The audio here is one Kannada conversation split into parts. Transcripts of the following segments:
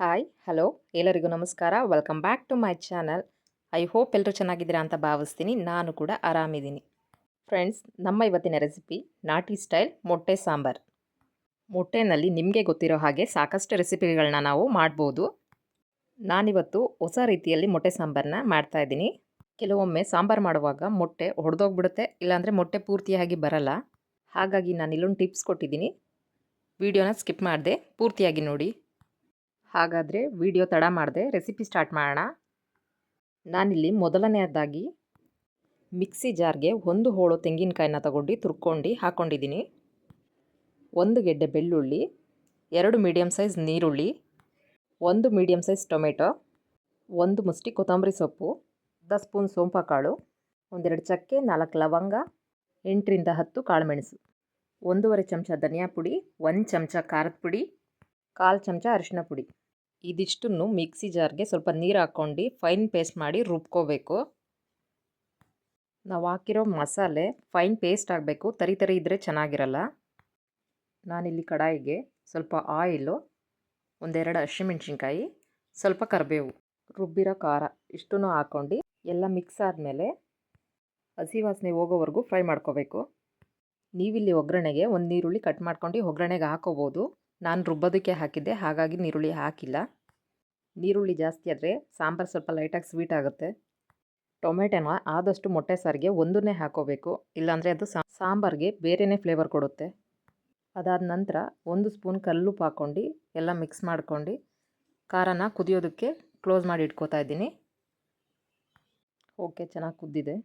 ಹಾಯ್ ಹಲೋ ಎಲ್ಲರಿಗೂ ನಮಸ್ಕಾರ. Welcome back to my channel I hope ಎಲ್ಲರೂ ಚೆನ್ನಾಗಿದ್ದೀರಾ ಅಂತ ಭಾವಿಸ್ತೀನಿ. ನಾನು ಕೂಡ ಆರಾಮಿದ್ದೀನಿ. ಫ್ರೆಂಡ್ಸ್ ನಮ್ಮ ಇವತ್ತಿನ ರೆಸಿಪಿ ನಾಟಿ ಸ್ಟೈಲ್ ಮೊಟ್ಟೆ ಸಾಂಬಾರ್. ಮೊಟ್ಟೆನಲ್ಲಿ ನಿಮಗೆ ಗೊತ್ತಿರೋ ಹಾಗೆ ಸಾಕಷ್ಟು ರೆಸಿಪಿಗಳನ್ನ ನಾವು ಮಾಡ್ಬೋದು. ನಾನಿವತ್ತು ಹೊಸ ರೀತಿಯಲ್ಲಿ ಮೊಟ್ಟೆ ಸಾಂಬಾರನ್ನ ಮಾಡ್ತಾಯಿದ್ದೀನಿ ಕೆಲವೊಮ್ಮೆ ಸಾಂಬಾರು ಮಾಡುವಾಗ ಮೊಟ್ಟೆ ಹೊಡೆದೋಗ್ಬಿಡುತ್ತೆ ಇಲ್ಲಾಂದರೆ ಮೊಟ್ಟೆ ಪೂರ್ತಿಯಾಗಿ ಬರಲ್ಲ. ಹಾಗಾಗಿ ನಾನು ಇಲ್ಲೊಂದು ಟಿಪ್ಸ್ ಕೊಟ್ಟಿದ್ದೀನಿ. ವಿಡಿಯೋನ ಸ್ಕಿಪ್ ಮಾಡಿದೆ, ಪೂರ್ತಿಯಾಗಿ ನೋಡಿ. ಹಾಗಾದರೆ ವಿಡಿಯೋ ತಡ ಮಾಡಿದೆ, ರೆಸಿಪಿ ಸ್ಟಾರ್ಟ್ ಮಾಡೋಣ. ನಾನಿಲ್ಲಿ ಮೊದಲನೆಯದಾಗಿ ಮಿಕ್ಸಿ ಜಾರ್ಗೆ ಒಂದು ಹೋಳು ತೆಂಗಿನಕಾಯಿನ ತಗೊಂಡು ತುರ್ಕೊಂಡು ಹಾಕ್ಕೊಂಡಿದ್ದೀನಿ ಒಂದು ಗೆಡ್ಡೆ ಬೆಳ್ಳುಳ್ಳಿ, ಎರಡು ಮೀಡಿಯಮ್ ಸೈಜ್ ನೀರುಳ್ಳಿ, ಒಂದು ಮೀಡಿಯಮ್ ಸೈಜ್ ಟೊಮೆಟೊ, ಒಂದು ಮುಷ್ಟಿ ಕೊತ್ತಂಬರಿ ಸೊಪ್ಪು, ಅರ್ಧ ಸ್ಪೂನ್ ಸೋಂಪು ಕಾಳು ಒಂದೆರಡು ಚಕ್ಕೆ, ನಾಲ್ಕು ಲವಂಗ, ಎಂಟರಿಂದ ಹತ್ತು ಕಾಳುಮೆಣಸು ಒಂದೂವರೆ ಚಮಚ ಧನಿಯಾ ಪುಡಿ, ಒಂದು ಚಮಚ ಖಾರದ ಪುಡಿ ಕಾಲು ಚಮಚ ಅರಿಶಿನ ಪುಡಿ. ಇದಿಷ್ಟನ್ನು ಮಿಕ್ಸಿ ಜಾರ್ಗೆ ಸ್ವಲ್ಪ ನೀರು ಹಾಕ್ಕೊಂಡು ಫೈನ್ ಪೇಸ್ಟ್ ಮಾಡಿ ರುಬ್ಕೋಬೇಕು. ನಾವು ಹಾಕಿರೋ ಮಸಾಲೆ ಫೈನ್ ಪೇಸ್ಟ್ ಆಗಬೇಕು. ತರಿ ತರಿ ಇದ್ದರೆ ಚೆನ್ನಾಗಿರಲ್ಲ. ನಾನಿಲ್ಲಿ ಕಡಾಯಿಗೆ ಸ್ವಲ್ಪ ಆಯಿಲು, ಒಂದೆರಡು ಹಸಿಮೆಣ್ಸಿನ್ಕಾಯಿ ಸ್ವಲ್ಪ ಕರಿಬೇವು. ರುಬ್ಬಿರೋ ಖಾರ ಇಷ್ಟನ್ನು ಹಾಕ್ಕೊಂಡು ಎಲ್ಲ ಮಿಕ್ಸ್ ಆದಮೇಲೆ ಹಸಿ ವಾಸನೆ ಹೋಗೋವರೆಗೂ ಫ್ರೈ ಮಾಡ್ಕೋಬೇಕು. ನೀವಿಲ್ಲಿ ಒಗ್ಗರಣೆಗೆ ಒಂದು ನೀರುಳ್ಳಿ ಕಟ್ ಮಾಡ್ಕೊಂಡು ಒಗ್ಗರಣೆಗೆ ಹಾಕೋಬೋದು. ನಾನು ರುಬ್ಬೋದಕ್ಕೆ ಹಾಕಿದ್ದೆ, ಹಾಗಾಗಿ ನೀರುಳ್ಳಿ ಹಾಕಿಲ್ಲ. ನೀರುಳ್ಳಿ ಜಾಸ್ತಿ ಆದರೆ ಸಾಂಬಾರು ಸ್ವಲ್ಪ ಲೈಟಾಗಿ ಸ್ವೀಟ್ ಆಗುತ್ತೆ. ಟೊಮೆಟೊನ ಆದಷ್ಟು ಮೊಟ್ಟೆ ಸಾರಿಗೆ ಒಂದನ್ನೇ ಹಾಕೋಬೇಕು, ಇಲ್ಲಾಂದರೆ ಅದು ಸಾಂಬಾರಿಗೆ ಬೇರೆಯೇ ಫ್ಲೇವರ್ ಕೊಡುತ್ತೆ. ಅದಾದ ನಂತರ ಒಂದು ಸ್ಪೂನ್ ಕಲ್ಲುಪ್ಪು ಹಾಕ್ಕೊಂಡು ಎಲ್ಲ ಮಿಕ್ಸ್ ಮಾಡ್ಕೊಂಡು ಖಾರನ ಕುದಿಯೋದಕ್ಕೆ ಕ್ಲೋಸ್ ಮಾಡಿ ಇಟ್ಕೋತಾ ಇದ್ದೀನಿ. ಓಕೆ ಚೆನ್ನಾಗಿ ಕುದ್ದಿದೆ.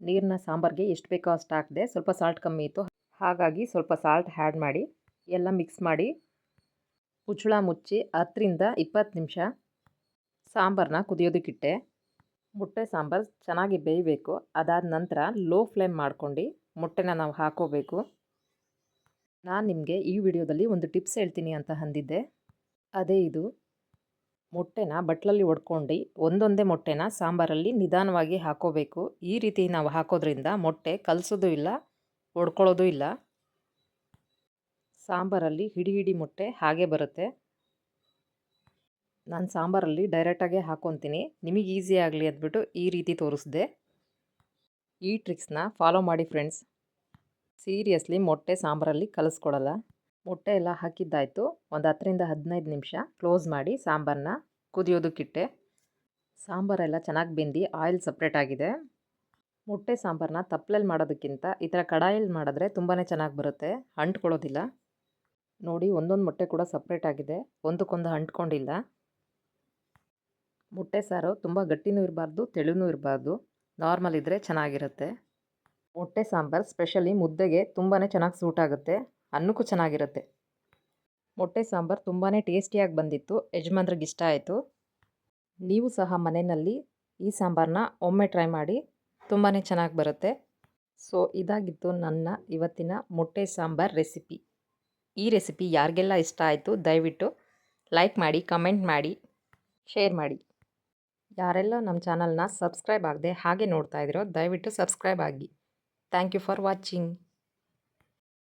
ನೀರನ್ನ ಸಾಂಬಾರಿಗೆ ಎಷ್ಟು ಬೇಕೋ ಅಷ್ಟು ಹಾಕಿದೆ, ಸ್ವಲ್ಪ ಸಾಲ್ಟ್ ಕಮ್ಮಿ ಇತ್ತು. ಹಾಗಾಗಿ ಸ್ವಲ್ಪ ಸಾಲ್ಟ್ ಆ್ಯಡ್ ಮಾಡಿ ಎಲ್ಲ ಮಿಕ್ಸ್ ಮಾಡಿ ಮುಚ್ಚಳ ಮುಚ್ಚಿ ಹತ್ತರಿಂದ ಇಪ್ಪತ್ತು ನಿಮಿಷ ಸಾಂಬಾರನ್ನ ಕುದಿಯೋದಕ್ಕಿಟ್ಟೆ. ಮೊಟ್ಟೆ ಸಾಂಬಾರು ಚೆನ್ನಾಗಿ ಬೇಯಬೇಕು. ಅದಾದ ನಂತರ ಲೋ ಫ್ಲೇಮ್ ಮಾಡ್ಕೊಂಡು ಮೊಟ್ಟೆನ ನಾವು ಹಾಕೋಬೇಕು. ನಾನು ನಿಮಗೆ ಈ ವಿಡಿಯೋದಲ್ಲಿ ಒಂದು ಟಿಪ್ಸ್ ಹೇಳ್ತೀನಿ ಅಂತ ಅಂದಿದ್ದೆ. ಅದೇ ಇದು. ಮೊಟ್ಟೆನ ಬಟ್ಲಲ್ಲಿ ಒಡ್ಕೊಂಡು ಒಂದೊಂದೇ ಮೊಟ್ಟೆನ ಸಾಂಬಾರಲ್ಲಿ ನಿಧಾನವಾಗಿ ಹಾಕೋಬೇಕು. ಈ ರೀತಿ ನಾವು ಹಾಕೋದ್ರಿಂದ ಮೊಟ್ಟೆ ಕಲಸೋದು ಇಲ್ಲ, ಒಡ್ಕೊಳ್ಳೋದು ಇಲ್ಲ. ಸಾಂಬಾರಲ್ಲಿ ಹಿಡಿ ಹಿಡಿ ಮೊಟ್ಟೆ ಹಾಗೆ ಬರುತ್ತೆ. ನಾನು ಸಾಂಬಾರಲ್ಲಿ ಡೈರೆಕ್ಟಾಗೆ ಹಾಕ್ಕೊತೀನಿ ನಿಮಗೆ ಈಸಿ ಆಗಲಿ ಅಂದ್ಬಿಟ್ಟು ಈ ರೀತಿ ತೋರಿಸ್ದೆ. ಈ ಟ್ರಿಕ್ಸ್ನ ಫಾಲೋ ಮಾಡಿ ಫ್ರೆಂಡ್ಸ್ ಸೀರಿಯಸ್ಲಿ ಮೊಟ್ಟೆ ಸಾಂಬಾರಲ್ಲಿ ಕಲಿಸ್ಕೊಡಲ್ಲ. ಮೊಟ್ಟೆ ಎಲ್ಲ ಹಾಕಿದ್ದಾಯಿತು. ಒಂದು ಹತ್ತರಿಂದ ಹದಿನೈದು ನಿಮಿಷ ಕ್ಲೋಸ್ ಮಾಡಿ ಸಾಂಬಾರನ್ನ ಕುದಿಯೋದಕ್ಕಿಟ್ಟೆ ಸಾಂಬಾರೆಲ್ಲ ಚೆನ್ನಾಗಿ ಬೆಂದು ಆಯಿಲ್ ಸಪ್ರೇಟ್ ಆಗಿದೆ. ಮೊಟ್ಟೆ ಸಾಂಬಾರನ್ನ ತಪ್ಪಲಲ್ಲಿ ಮಾಡೋದಕ್ಕಿಂತ ಈ ಥರ ಕಡಾಯಲ್ಲಿ ಮಾಡಿದ್ರೆ ತುಂಬಾ ಚೆನ್ನಾಗಿ ಬರುತ್ತೆ. ಅಂಟ್ಕೊಳ್ಳೋದಿಲ್ಲ. ನೋಡಿ ಒಂದೊಂದು ಮೊಟ್ಟೆ ಕೂಡ ಸಪ್ರೇಟ್ ಆಗಿದೆ. ಒಂದಕ್ಕೊಂದು ಅಂಟ್ಕೊಂಡಿಲ್ಲ. ಮೊಟ್ಟೆ ಸಾರು ತುಂಬ ಗಟ್ಟಿನೂ ಇರಬಾರ್ದು, ತೆಳುನೂ ಇರಬಾರ್ದು. ನಾರ್ಮಲ್ ಇದ್ದರೆ ಚೆನ್ನಾಗಿರುತ್ತೆ. ಮೊಟ್ಟೆ ಸಾಂಬಾರು ಸ್ಪೆಷಲಿ ಮುದ್ದೆಗೆ ತುಂಬಾ ಚೆನ್ನಾಗಿ ಸೂಟ್ ಆಗುತ್ತೆ. ಅನ್ನಕ್ಕೂ ಚೆನ್ನಾಗಿರುತ್ತೆ. ಮೊಟ್ಟೆ ಸಾಂಬಾರು ತುಂಬಾ ಟೇಸ್ಟಿಯಾಗಿ ಬಂದಿತ್ತು. ಯಜಮಾನ್ರಿಗೆ ಇಷ್ಟ ಆಯಿತು. ನೀವು ಸಹ ಮನೆಯಲ್ಲಿ ಈ ಸಾಂಬಾರನ್ನ ಒಮ್ಮೆ ಟ್ರೈ ಮಾಡಿ ತುಂಬಾ ಚೆನ್ನಾಗಿ ಬರುತ್ತೆ. ಸೊ ಇದಾಗಿತ್ತು ನನ್ನ ಇವತ್ತಿನ ಮೊಟ್ಟೆ ಸಾಂಬಾರು ರೆಸಿಪಿ ಈ ರೆಸಿಪಿ ಯಾರಿಗೆಲ್ಲ ಇಷ್ಟ ಆಯಿತು ದಯವಿಟ್ಟು ಲೈಕ್ ಮಾಡಿ, ಕಮೆಂಟ್ ಮಾಡಿ, ಶೇರ್ ಮಾಡಿ. ಯಾರೆಲ್ಲ ನಮ್ಮ ಚಾನಲ್ನ ಸಬ್ಸ್ಕ್ರೈಬ್ ಆಗದೆ ಹಾಗೆ ನೋಡ್ತಾ ಇದ್ದೀರೋ ದಯವಿಟ್ಟು ಸಬ್ಸ್ಕ್ರೈಬ್ ಆಗಿ. Thank you for watching.